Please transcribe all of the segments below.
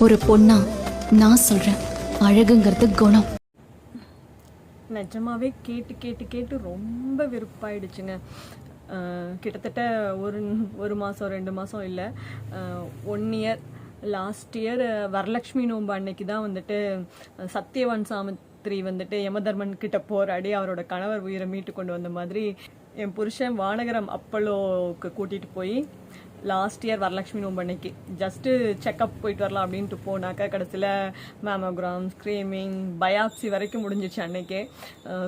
ஒரு பொண்ணா நான் சொல்றேன். அழகுங்கிறது குணம். நிஜமாவே கேட்டு கேட்டு கேட்டு ரொம்ப வெறுப்பாயிடுச்சுங்க. கிட்டத்தட்ட ஒரு ஒரு மாதம் ரெண்டு மாதம் இல்லை. One year last year Varalakshmi Nombu அன்னைக்கு தான் வந்துட்டு அஹ், சத்யவான் வந்துட்டு யமதர்மன் கிட்ட போராடி அவரோட கணவர் உயிரை மீட்டு கொண்டு வந்த மாதிரி என் புருஷன் வானகரம் அப்பலோவுக்கு கூட்டிகிட்டு போய் லாஸ்ட் இயர் வரலட்சுமி நோம்பு அன்னைக்கு. ஜஸ்ட்டு செக்கப் போயிட்டு வரலாம் அப்படின்ட்டு போனாக்கா கடைசியில் மேமோகிராம் ஸ்க்ரீமிங் பயாப்சி வரைக்கும் முடிஞ்சிச்சு அன்னைக்கே.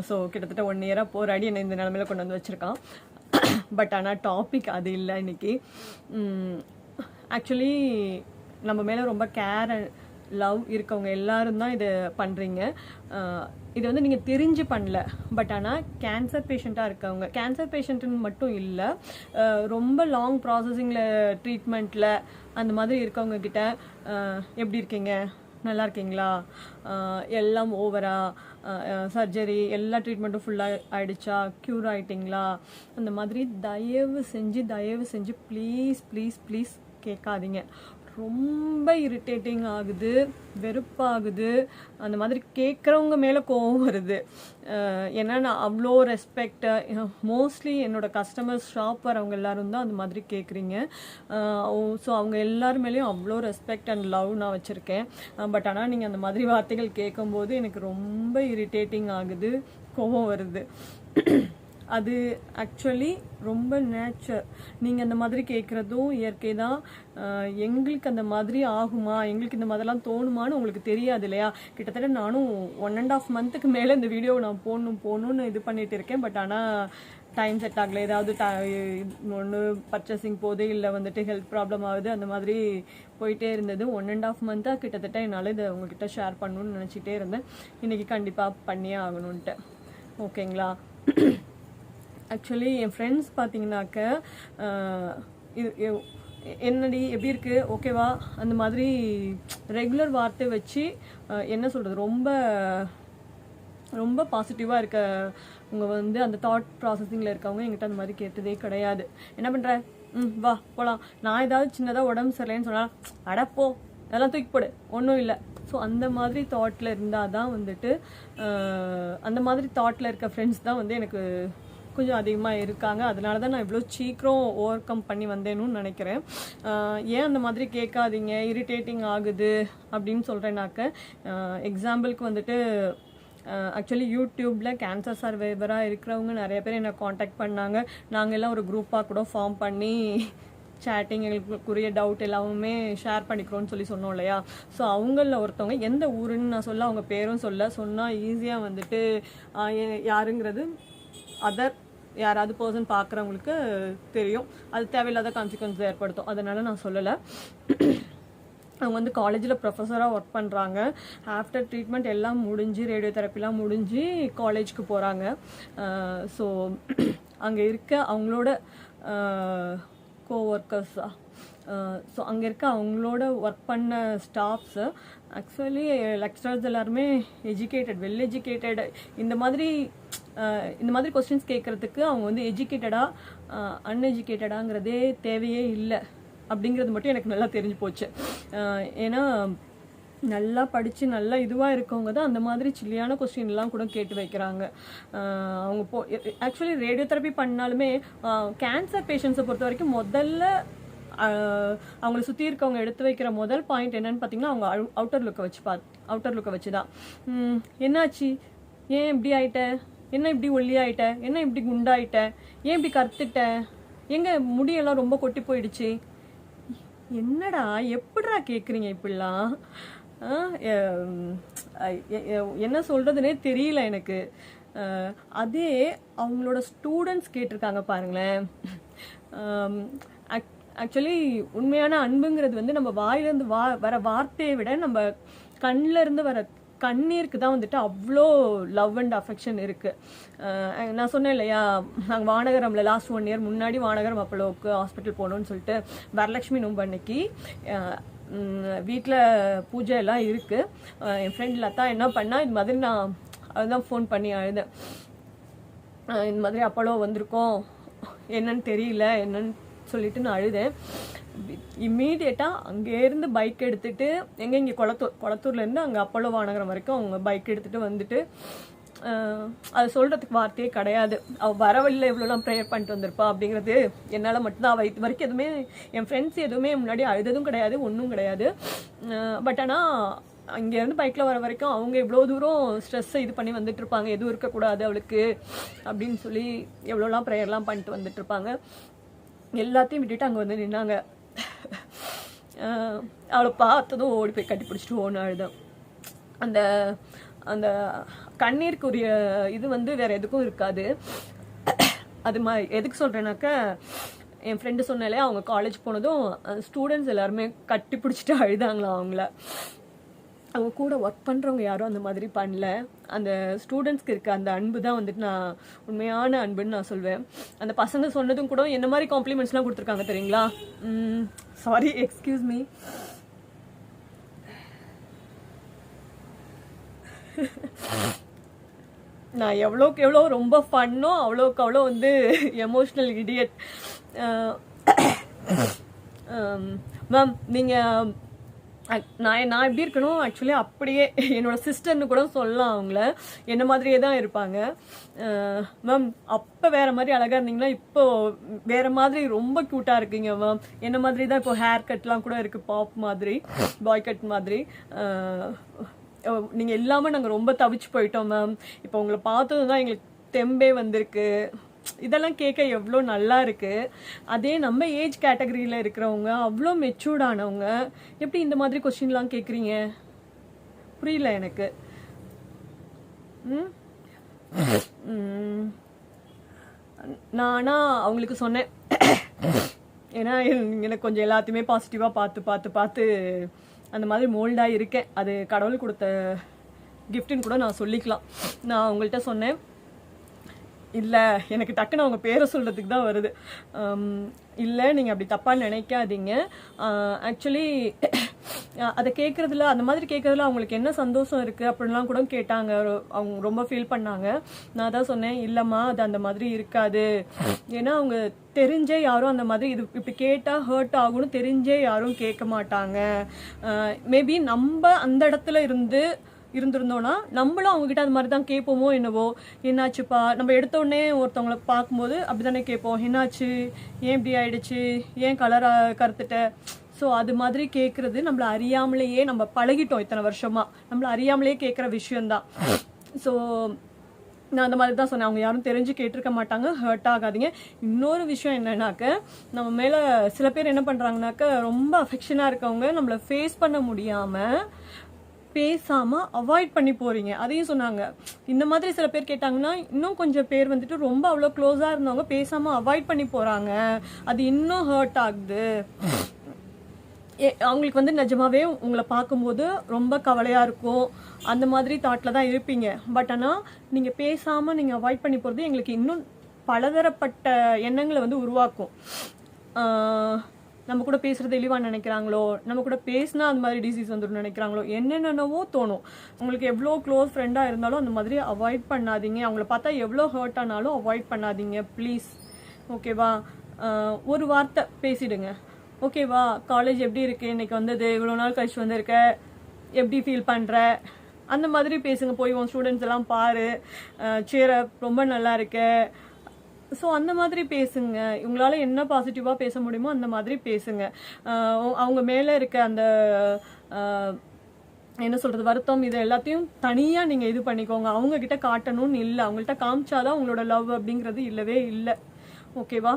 ஸோ கிட்டத்தட்ட ஒன் இயராக போராடி என்னை இந்த நிலமையில கொண்டு வந்து வச்சுருக்கான். பட் ஆனால் டாபிக் அது இல்லை இன்னைக்கு. ஆக்சுவலி நம்ம மேலே ரொம்ப கேர் லவ் இருக்கவங்க எல்லாரும் தான் இதை பண்ணுறீங்க இது வந்து நீங்கள் தெரிஞ்சு பண்ணல. பட் ஆனால் கேன்சர் பேஷண்ட்டாக இருக்கவங்க கேன்சர் பேஷண்ட்டுன்னு மட்டும் இல்லை ரொம்ப லாங் ப்ராசஸிங்கில் ட்ரீட்மெண்ட்டில் அந்த மாதிரி இருக்கவங்க கிட்ட எப்படி இருக்கீங்க? நல்லா இருக்கீங்களா? எல்லாம் ஓவரா சர்ஜரி எல்லா ட்ரீட்மெண்ட்டும் ஃபுல்லாக ஆயிடுச்சா? க்யூர் ஆயிட்டிங்களா? அந்த மாதிரி தயவு செஞ்சு தயவு செஞ்சு ப்ளீஸ் ப்ளீஸ் ப்ளீஸ் கேட்காதீங்க. ரொம்ப இரிட்டேட்டிங் ஆகுது வெறுப்பாகுது. அந்த மாதிரி கேட்குறவங்க மேலே கோவம் வருது. ஏன்னா நான் அவ்வளோ ரெஸ்பெக்ட் மோஸ்ட்லி என்னோட கஸ்டமர்ஸ் ஷாப் வரவங்க எல்லாரும் தான் அந்த மாதிரி கேட்குறீங்க. ஸோ அவங்க எல்லார் மேலேயும் அவ்வளோ ரெஸ்பெக்ட் அண்ட் லவ் நான் வச்சுருக்கேன். பட் ஆனால் நீங்கள் அந்த மாதிரி வார்த்தைகள் கேட்கும்போது எனக்கு ரொம்ப இரிட்டேட்டிங் ஆகுது கோவம் வருது. அது ஆக்சுவலி ரொம்ப நேச்சர் நீங்கள் அந்த மாதிரி கேட்குறதும் இயற்கை தான். எங்களுக்கு அந்த மாதிரி ஆகுமா? எங்களுக்கு இந்த மாதிரிலாம் தோணுமான்னு உங்களுக்கு தெரியாது இல்லையா? கிட்டத்தட்ட நானும் ஒன் அண்ட் ஆஃப் மந்த்துக்கு மேலே இந்த வீடியோவை நான் போடணும் போகணுன்னு இது பண்ணிட்டு இருக்கேன். பட் ஆனால் டைம் செட் ஆகல. ஏதாவது ஒன்று பர்ச்சேசிங் போதே இல்லை வந்துட்டு ஹெல்த் ப்ராப்ளம் ஆகுது அந்த மாதிரி போயிட்டே இருந்தது. ஒன் அண்ட் ஆஃப் மந்த்தாக கிட்டத்தட்ட என்னால் இதை உங்ககிட்ட ஷேர் பண்ணணும்னு நினச்சிட்டே இருந்தேன். இன்றைக்கி கண்டிப்பாக பண்ணியே ஆகணுன்ட்டு ஓகேங்களா ஆக்சுவலி என் ஃப்ரெண்ட்ஸ் பார்த்தீங்கன்னாக்க இது என்னடி எப்படி இருக்குது ஓகேவா அந்த மாதிரி ரெகுலர் வார்த்தை வச்சு என்ன சொல்கிறது ரொம்ப ரொம்ப பாசிட்டிவாக இருக்க உங்க வந்து அந்த தாட் ப்ராசஸிங்கில் இருக்கவங்க எங்கிட்ட அந்த மாதிரி கேட்டதே கிடையாது. என்ன பண்ணுற ம் வா போகலாம் நான் ஏதாவது சின்னதாக உடம்பு சரியில்லைன்னு சொன்னால் அடப்போ அதெல்லாம் தூக்கி போடு. ஒன்றும் இல்லை. ஸோ அந்த மாதிரி தாட்டில் இருந்தால் தான் வந்துட்டு அந்த மாதிரி தாட்டில் இருக்க ஃப்ரெண்ட்ஸ் தான் வந்து எனக்கு கொஞ்சம் அதிகமாக இருக்காங்க. அதனால தான் நான் இவ்வளோ சீக்கிரம் ஓவர் கம் பண்ணி வந்தேன்னு நினைக்கிறேன். ஏன் அந்த மாதிரி கேட்காதீங்க? இரிட்டேட்டிங் ஆகுது அப்படின்னு சொல்கிறேன்னாக்க எக்ஸாம்பிளுக்கு வந்துட்டு ஆக்சுவலி யூடியூப்பில் கேன்சர் சர்வைவராக இருக்கிறவங்க நிறைய பேர் என்னை காண்டாக்ட் பண்ணாங்க. நாங்கள் எல்லாம் ஒரு குரூப்பாக கூட ஃபார்ம் பண்ணி சேட்டிங் எங்களுக்குரிய டவுட் எல்லாமே ஷேர் பண்ணிக்கிறோம்னு சொல்லி சொன்னோம் இல்லையா? ஸோ அவங்களில் ஒருத்தவங்க எந்த ஊருன்னு நான் சொல்ல அவங்க பேரும் சொல்ல சொன்னால் ஈஸியாக வந்துட்டு யாருங்கிறது அதர் யாராவது பர்சன் பார்க்குறவங்களுக்கு தெரியும். அது தேவையில்லாத கான்சிக்வன்ஸ் ஏற்படுத்தும். அதனால நான் சொல்லலை. அவங்க வந்து காலேஜில் ப்ரொஃபஸராக ஒர்க் பண்ணுறாங்க ஆஃப்டர் ட்ரீட்மெண்ட் எல்லாம் முடிஞ்சு ரேடியோ தெரப்பிலாம் முடிஞ்சு காலேஜ்க்கு போகிறாங்க ஸோ அங்கே இருக்க அவங்களோட கோஒர்க்கர்ஸாக Uh, ஸோ அங்கே இருக்க அவங்களோட ஒர்க் பண்ண ஸ்டாஃப்ஸு ஆக்சுவலி லெக்சரர்ஸ் எல்லாருமே எஜுகேட்டட் வெல் எஜுகேட்டட் இந்த மாதிரி uh, இந்த மாதிரி கொஸ்டின்ஸ் கேட்குறதுக்கு அவங்க வந்து எஜுகேட்டடாக அன்எஜுகேட்டடாங்கிறதே uh, தேவையே இல்லை. அப்படிங்கிறது மட்டும் எனக்கு நல்லா தெரிஞ்சு போச்சு. ஏன்னா நல்லா படித்து நல்லா இதுவாக இருக்கவங்க தான் அந்த மாதிரி சில்லியான கொஸ்டின்லாம் கூட கேட்டு வைக்கிறாங்க. அவங்க போ ஆக்சுவலி ரேடியோ தெரப்பி பண்ணாலுமே கேன்சர் பேஷண்ட்ஸை பொறுத்த வரைக்கும் முதல்ல அவங்கள சுற்றி இருக்கவங்க எடுத்து வைக்கிற முதல் பாயிண்ட் என்னன்னு பார்த்தீங்கன்னா அவங்க அவுட்டர் லுக்கை வச்சு பா அவுட்டர் லுக்கை வச்சு தான் என்னாச்சு? ஏன் இப்படி ஆயிட்ட? என்ன இப்படி ஒல்லியாயிட்ட என்ன இப்படி குண்டாயிட்ட? ஏன் இப்படி கருத்துட்ட எங்க முடியெல்லாம் ரொம்ப கொட்டி போயிடுச்சு? என்னடா எப்படிடா கேட்குறீங்க இப்படிலாம்? என்ன சொல்கிறதுனே தெரியல எனக்கு. அதே அவங்களோட ஸ்டூடெண்ட்ஸ் கேட்டிருக்காங்க பாருங்களேன். ஆக்சுவலி உண்மையான அன்புங்கிறது வந்து நம்ம வாயிலிருந்து வா வர வார்த்தையை விட நம்ம கண்ணில் இருந்து வர கண்ணீருக்கு தான் வந்துட்டு அவ்வளோ லவ் அண்ட் அஃபெக்ஷன் இருக்குது நான் சொன்னேன் இல்லையா நாங்கள் வானகரமில் லாஸ்ட் ஒன் இயர் முன்னாடி வானகரம் அப்பளோவுக்கு ஹாஸ்பிட்டல் போகணும்னு சொல்லிட்டு வரலட்சுமி நோம்பு அன்னைக்கு வீட்டில் பூஜை எல்லாம் இருக்குது என் ஃப்ரெண்ட் லதா என்ன பண்ணால் இது மாதிரி நான் அதுதான் ஃபோன் பண்ணி அழுதேன். இந்த மாதிரி அப்பளோ வந்திருக்கோம். என்னன்னு தெரியல என்னன்னு சொல்லிட்டு நான் அழுதேன். இம்மீடியட்டாக அங்கேருந்து பைக் எடுத்துட்டு எங்கே இங்கே குளத்தூர் குளத்தூர்லேருந்து அங்கே அப்போலோ வானகரம் வரைக்கும் அவங்க பைக் எடுத்துகிட்டு வந்துட்டு அது சொல்கிறதுக்கு வார்த்தையே கிடையாது. அவள் வர வழியில் எவ்வளோலாம் ப்ரேயர் பண்ணிட்டு வந்திருப்பா அப்படிங்கிறது என்னால் மட்டும்தான். அவள் இது வரைக்கும் எதுவுமே என் ஃப்ரெண்ட்ஸ் எதுவுமே முன்னாடி அழுததும் கிடையாது ஒன்றும் கிடையாது. பட் ஆனால் அங்கேருந்து பைக்கில் வர வரைக்கும் அவங்க எவ்வளோ தூரம் ஸ்ட்ரெஸ்ஸை இது பண்ணி வந்துட்டு இருப்பாங்க. எதுவும் இருக்கக்கூடாது அவளுக்கு அப்படின்னு சொல்லி எவ்வளோலாம் ப்ரேயர்லாம் பண்ணிட்டு வந்துட்டு இருப்பாங்க. எல்லாத்தையும் விட்டுட்டு அங்கே வந்து நின்னாங்க. அவளை பார்த்ததும் ஓடி போய் கட்டி பிடிச்சிட்டு ஓன்னு அழுதேன் அந்த அந்த கண்ணீருக்குரிய இது வந்து வேற எதுக்கும் இருக்காது. அது மாதிரி எதுக்கு சொல்கிறேனாக்க என் ஃப்ரெண்டு சொன்னாலே அவங்க காலேஜ் போனதும் ஸ்டூடெண்ட்ஸ் எல்லாருமே கட்டி பிடிச்சிட்டு அழுதாங்களா அவங்கள. அவங்க கூட ஒர்க் பண்ணுறவங்க யாரும் அந்த மாதிரி பண்ணல. அந்த ஸ்டூடெண்ட்ஸ்க்கு இருக்க அந்த அன்பு தான் வந்துட்டு நான் உண்மையான அன்புன்னு நான் சொல்வேன். அந்த பசங்க சொன்னதும் கூட என்ன மாதிரி காம்ப்ளிமெண்ட்ஸ்லாம் கொடுத்துருக்காங்க தெரியுங்களா? சாரி எக்ஸ்கியூஸ் மீ நான் எவ்வளோக்கு எவ்வளோ ரொம்ப ஃபன்னோ அவ்வளோக்கு அவ்வளோ வந்து எமோஷ்னல் இடியட் மேம் நீங்கள் நான் நான் எப்படி இருக்கணும்? ஆக்சுவலி அப்படியே என்னோட சிஸ்டர்னு கூட சொல்லலாம் அவங்கள. என்ன மாதிரியே தான் இருப்பாங்க. மேம் அப்போ வேறு மாதிரி அழகாக இருந்தீங்கன்னா இப்போ வேறு மாதிரி ரொம்ப க்யூட்டாக இருக்கீங்க மேம் என்ன மாதிரி தான் இப்போ ஹேர் கட்லாம் கூட இருக்குது பாப் மாதிரி பாய் கட் மாதிரி. நீங்கள் இல்லாமல் நாங்கள் ரொம்ப தவிச்சு போயிட்டோம் மேம் இப்போ உங்களை பார்த்ததும் தான் எங்களுக்கு தெம்பே வந்திருக்கு. இதெல்லாம் கேட்க எவ்வளோ நல்லா இருக்குது அதே நம்ம ஏஜ் கேட்டகரியில் இருக்கிறவங்க அவ்வளோ மெச்சூர்டானவங்க எப்படி இந்த மாதிரி கொஸ்டின்லாம் கேட்குறீங்க? புரியல எனக்கு. ம்? நானா அவங்களுக்கு சொன்னேன். ஏன்னா எனக்கு கொஞ்சம் எல்லாத்தையுமே பாசிட்டிவாக பார்த்து பார்த்து பார்த்து அந்த மாதிரி மோல்டாக இருக்கேன் அது கடவுள் கொடுத்த கிஃப்ட்டுன்னு கூட நான் சொல்லிக்கலாம். நான் அவங்கள்ட்ட சொன்னேன். இல்லை எனக்கு டக்குன்னு அவங்க பேரை சொல்கிறதுக்கு தான் வருது. இல்லை நீங்கள் அப்படி தப்பாக நினைக்காதீங்க. ஆக்சுவலி அதை கேட்குறதுல அந்த மாதிரி கேட்குறதுல அவங்களுக்கு என்ன சந்தோஷம் இருக்குது அப்படின்லாம் கூட கேட்டாங்க. அவங்க ரொம்ப ஃபீல் பண்ணாங்க. நான் தான் சொன்னேன் இல்லைம்மா அது அந்த மாதிரி இருக்காது. ஏன்னா அவங்க தெரிஞ்சே யாரும் அந்த மாதிரி இது இப்படி கேட்டால் ஹர்ட் ஆகும்னு தெரிஞ்சே யாரும் கேட்க மாட்டாங்க. மேபி நம்ம அந்த இடத்துல இருந்து இருந்திருந்தோன்னா நம்மளும் அவங்ககிட்ட அது மாதிரி தான் கேட்போமோ என்னவோ என்னாச்சுப்பா? நம்ம எடுத்த உடனே ஒருத்தவங்கள பார்க்கும்போது அப்படிதானே கேட்போம். என்னாச்சு? ஏன் இப்படி ஆயிடுச்சு? ஏன் கலர் கருத்துட்ட? ஸோ அது மாதிரி கேட்குறது நம்மளை அறியாமலேயே நம்ம பழகிட்டோம் இத்தனை வருஷமா. நம்மள அறியாமலேயே கேட்குற விஷயம்தான். ஸோ நான் அந்த மாதிரி தான் சொன்னேன். அவங்க யாரும் தெரிஞ்சு கேட்டிருக்க மாட்டாங்க. ஹர்ட் ஆகாதீங்க. இன்னொரு விஷயம் என்னன்னாக்க நம்ம மேலே சில பேர் என்ன பண்ணுறாங்கனாக்க ரொம்ப அஃபெக்ஷனாக இருக்கவங்க நம்மளை ஃபேஸ் பண்ண முடியாமல் பேசாமல் அவாய்ட் பண்ணி போகிறீங்க அதையும் சொன்னாங்க. இந்த மாதிரி சில பேர் கேட்டாங்கன்னா இன்னும் கொஞ்சம் பேர் வந்துட்டு ரொம்ப அவ்வளோ க்ளோஸாக இருந்தவங்க பேசாம அவாய்ட் பண்ணி போகிறாங்க அது இன்னும் ஹர்ட் ஆகுது. ஏ- அவங்களுக்கு வந்து நிஜமாவே உங்களை பார்க்கும்போது ரொம்ப கவலையாக இருக்கும் அந்த மாதிரி தாட்டில் தான் இருப்பீங்க. பட் ஆனால் நீங்கள் பேசாமல் நீங்கள் அவாய்ட் பண்ணி போகிறது எங்களுக்கு இன்னும் பலதரப்பட்ட எண்ணங்களை வந்து உருவாக்கும். நம்ம கூட பேசுகிறது தெளிவாக நினைக்கிறாங்களோ நம்ம கூட பேசினா அந்த மாதிரி டிசீஸ் வந்துடும் நினைக்கிறாங்களோ என்னென்னவோ தோணும். உங்களுக்கு எவ்வளோ க்ளோஸ் ஃப்ரெண்டாக இருந்தாலும் அந்த மாதிரி அவாய்ட் பண்ணாதீங்க. அவங்கள பார்த்தா எவ்வளோ ஹர்ட் ஆனாலும் அவாய்ட் பண்ணாதீங்க ப்ளீஸ் ஓகேவா ஒரு வார்த்தை பேசிடுங்க. ஓகேவா காலேஜ் எப்படி இருக்கு? இன்னைக்கு வந்தது? இவ்வளோ நாள் கழிச்சு வந்திருக்க? எப்படி ஃபீல் பண்ணுற அந்த மாதிரி பேசுங்க. போய் உன் ஸ்டூடெண்ட்ஸ் எல்லாம் பாரு. சேர ரொம்ப நல்லா இருக்க. ஸோ அந்த மாதிரி பேசுங்க. இவங்களால என்ன பாசிட்டிவாக பேச முடியுமோ அந்த மாதிரி பேசுங்க. அவங்க மேலே இருக்க அந்த என்ன சொல்றது வருத்தம் இது எல்லாத்தையும் தனியாக நீங்கள் இது பண்ணிக்கோங்க. அவங்க கிட்ட காட்டணும்னு இல்லை. அவங்கள்ட்ட காமிச்சாதான் உங்களோட லவ் அப்படிங்கிறது இல்லவே இல்லை. ஓகேவா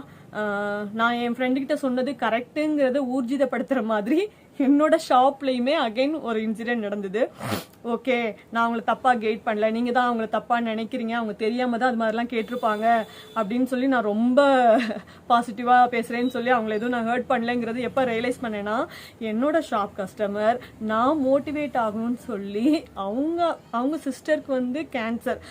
நான் என் ஃப்ரெண்டுக்கிட்ட சொன்னது கரெக்டுங்கிறத ஊர்ஜிதப்படுத்துகிற மாதிரி என்னோட ஷாப்லையுமே அகைன் ஒரு இன்சிடென்ட் நடந்தது. ஓகே நான் அவங்கள தப்பாக கெயிட் பண்ணல. நீங்கள் தான் அவங்கள தப்பாக நினைக்கிறீங்க. அவங்க தெரியாமல் தான் அது மாதிரிலாம் கேட்டிருப்பாங்க அப்படின்னு சொல்லி நான் ரொம்ப பாசிட்டிவாக பேசுகிறேன்னு சொல்லி அவங்கள எதுவும் நான் ஹர்ட் பண்ணலங்கிறது எப்போ ரியலைஸ் பண்ணேன்னா என்னோட ஷாப் கஸ்டமர் நான் மோட்டிவேட் ஆகணும்னு சொல்லி அவங்க அவங்க சிஸ்டருக்கு வந்து கேன்சர்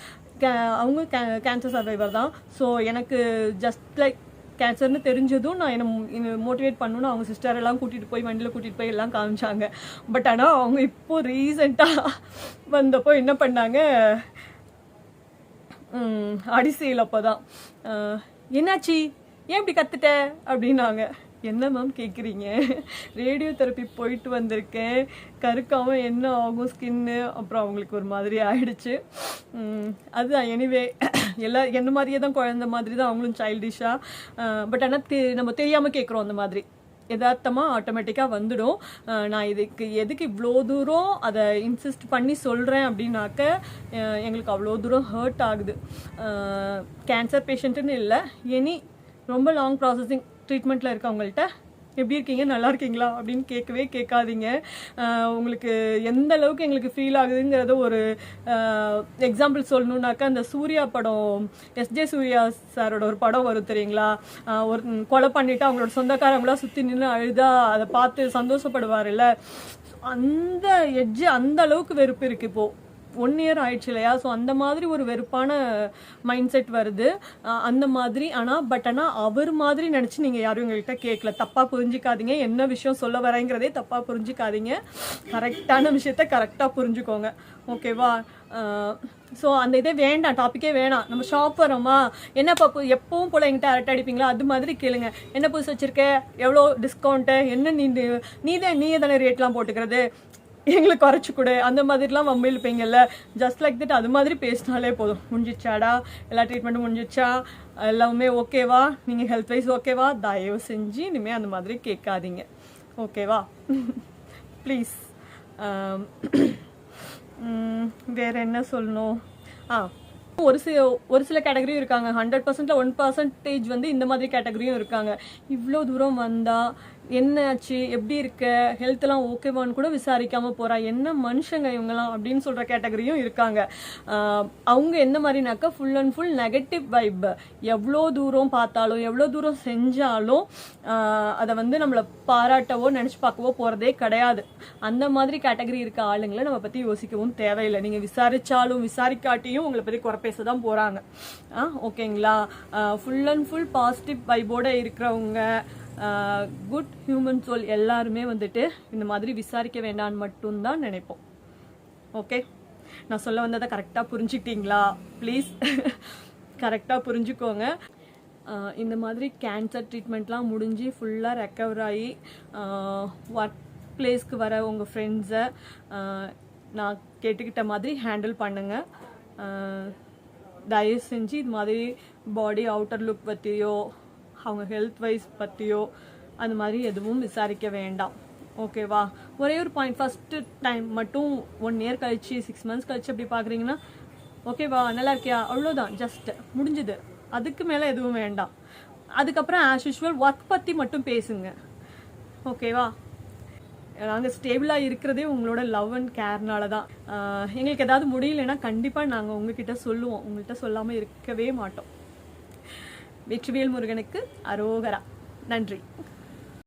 அவங்க கேன்சர் சர்வைவர் தான். ஸோ எனக்கு ஜஸ்ட் லைக் கேன்சர்னு தெரிஞ்சதும் நான் என்ன மோட்டிவேட் பண்ணணும்னு அவங்க சிஸ்டர் எல்லாம் கூட்டிகிட்டு போய் வண்டியில் கூட்டிகிட்டு போய் எல்லாம் காமிச்சாங்க. பட் ஆனால் அவங்க இப்போ ரீசெண்டாக வந்தப்போ என்ன பண்ணாங்க? அடிசையில் அப்போ தான் என்னாச்சி? ஏன் இப்படி கற்றுட்ட அப்படின்னாங்க. என்ன மேம் கேட்குறீங்க ரேடியோ தெரப்பி போயிட்டு வந்திருக்கேன். கருக்காமல் என்ன ஆகும் ஸ்கின்னு அப்புறம் அவங்களுக்கு ஒரு மாதிரி ஆயிடுச்சு. அதுதான். எனிவே எல்லா என்ன மாதிரியே தான் குழந்த மாதிரி தான் அவங்களும் சைல்டிஷாக பட் ஆனால் தெ நம்ம தெரியாமல் கேட்குறோம் அந்த மாதிரி. யதார்த்தமாக ஆட்டோமேட்டிக்காக வந்துடும். நான் இதுக்கு எதுக்கு இவ்வளோ தூரம் அதை இன்சிஸ்ட் பண்ணி சொல்கிறேன் அப்படின்னாக்க எங்களுக்கு அவ்வளோ தூரம் ஹர்ட் ஆகுது. கேன்சர் பேஷண்ட்டுன்னு இல்லை. எனி ரொம்ப லாங் ப்ராசஸிங் ட்ரீட்மெண்ட்டில் இருக்கவங்கள்ட்ட எப்படி இருக்கீங்க? நல்லா இருக்கீங்களா? அப்படின்னு கேட்கவே கேட்காதீங்க. உங்களுக்கு எந்த அளவுக்கு எங்களுக்கு ஃபீல் ஆகுதுங்கிறத ஒரு எக்ஸாம்பிள் சொல்லணுன்னாக்கா அந்த சூர்யா படம் எஸ்ஜே சூர்யா சாரோட ஒரு படம் வரும் தெரியுங்களா? ஒரு கொலை பண்ணிட்டு அவங்களோட சொந்தக்காரங்களாம் சுற்றி நின்று அழுதா அதை பார்த்து சந்தோஷப்படுவார்ல அந்த எட்ஜு அந்த அளவுக்கு வெறுப்பு இருக்குது இப்போது ஒன் இயர் ஆயிடுச்சு இல்லையா? ஸோ அந்த மாதிரி ஒரு வெறுப்பான மைண்ட் செட் வருது அந்த மாதிரி. ஆனால் பட் ஆனால் அவர் மாதிரி நினச்சி நீங்கள் யாரும் எங்கள்கிட்ட கேட்கல தப்பாக புரிஞ்சிக்காதீங்க. என்ன விஷயம் சொல்ல வரேங்கிறதே தப்பாக புரிஞ்சிக்காதீங்க. கரெக்டான விஷயத்த கரெக்டாக புரிஞ்சுக்கோங்க. ஓகேவா ஸோ அந்த இதே வேண்டாம். டாப்பிக்கே வேணாம். நம்ம ஷாப் வரோமா என்ன பாப்பு எப்பவும் போல் எங்கிட்ட அரட்டை அடிப்பீங்களா? அது மாதிரி கேளுங்க. என்ன புதுசு வச்சுருக்க? எவ்வளோ டிஸ்கவுண்ட்டு என்ன நீ நீ தான் நீ தானே ரேட்லாம் போட்டுக்கிறது? எங்களுக்கு குறைச்சி கொடு அந்த மாதிரிலாம் வம்பு இழுப்பீங்கல்ல. ஜஸ்ட் லைக் தட் அது மாதிரி பேசினாலே போதும். முடிஞ்சிச்சாடா எல்லா ட்ரீட்மெண்ட்டும் முடிஞ்சிச்சா எல்லாமே ஓகேவா நீங்கள் ஹெல்த் வைஸ் ஓகேவா தயவு செஞ்சு இனிமேல் அந்த மாதிரி கேட்காதீங்க. ஓகேவா ப்ளீஸ் வேறு என்ன சொல்லணும்? ஆ ஒரு சில ஒரு சில கேட்டகரியும் இருக்காங்க. ஹண்ட்ரட் பர்சன்ட்ல ஒன் பர்சன்டேஜ் வந்து இந்த மாதிரி கேட்டகரியும் இருக்காங்க. இவ்வளோ தூரம் வந்தால் என்ன ஆச்சு எப்படி இருக்க? ஹெல்த்லாம் ஓகேவான்னு கூட விசாரிக்காம போறா. என்ன மனுஷங்க இவங்கலாம் அப்படின்னு சொல்ற கேட்டகரியும் இருக்காங்க. அவங்க என்ன மாதிரினாக்கா full and full negative vibe எவ்வளோ தூரம் பார்த்தாலும் எவ்வளோ தூரம் செஞ்சாலும் அதை வந்து நம்மளை பாராட்டவோ நினச்சி பார்க்கவோ போகிறதே கிடையாது. அந்த மாதிரி கேட்டகரி இருக்க ஆளுங்களை நம்ம பற்றி யோசிக்கவும் தேவையில்லை. நீங்கள் விசாரித்தாலும் விசாரிக்காட்டியும் உங்களை பற்றி குறை பேச தான் போகிறாங்க ஆ ஓகேங்களா ஃபுல் அண்ட் ஃபுல் பாசிட்டிவ் வைபோட இருக்கிறவங்க குட் ஹியூமன் சோல் எல்லாருமே வந்துட்டு இந்த மாதிரி விசாரிக்க வேண்டான்னு மட்டும்தான் நினைப்போம். ஓகே நான் சொல்ல வந்ததை கரெக்டாக புரிஞ்சுக்கிட்டீங்களா? ப்ளீஸ் கரெக்டாக புரிஞ்சுக்கோங்க. இந்த மாதிரி கேன்சர் ட்ரீட்மெண்ட்லாம் முடிஞ்சு ஃபுல்லாக ரெக்கவர் ஆகி ஒர்க் பிளேஸ்க்கு வர உங்கள் ஃப்ரெண்ட்ஸை நான் கேட்டுக்கிட்ட மாதிரி ஹேண்டில் பண்ணுங்கள் தயவு செஞ்சு இது மாதிரி பாடி அவுட்டர் லுக் பற்றியோ அவங்க ஹெல்த் வைஸ் பற்றியோ அந்த மாதிரி எதுவும் விசாரிக்க வேண்டாம். ஓகேவா ஒரே ஒரு பாயிண்ட் ஃபஸ்ட்டு டைம் மட்டும் ஒன் இயர் கழிச்சு சிக்ஸ் மந்த்ஸ் கழிச்சு அப்படி பார்க்குறீங்கன்னா ஓகேவா நல்லா இருக்கியா? அவ்வளோதான் ஜஸ்ட் முடிஞ்சுது. அதுக்கு மேலே எதுவும் வேண்டாம். அதுக்கப்புறம் ஆஸ் யூஷுவல் ஒர்க் பற்றி மட்டும் பேசுங்க. ஓகேவா நாங்கள் ஸ்டேபிளாக இருக்கிறதே உங்களோட லவ் அண்ட் கேர்னால தான் எங்களுக்கு ஏதாவது முடியலன்னா கண்டிப்பாக நாங்கள் உங்ககிட்ட சொல்லுவோம். உங்கள்கிட்ட சொல்லாமல் இருக்கவே மாட்டோம். வெற்றிவேல் முருகனுக்கு அரோகரா. நன்றி.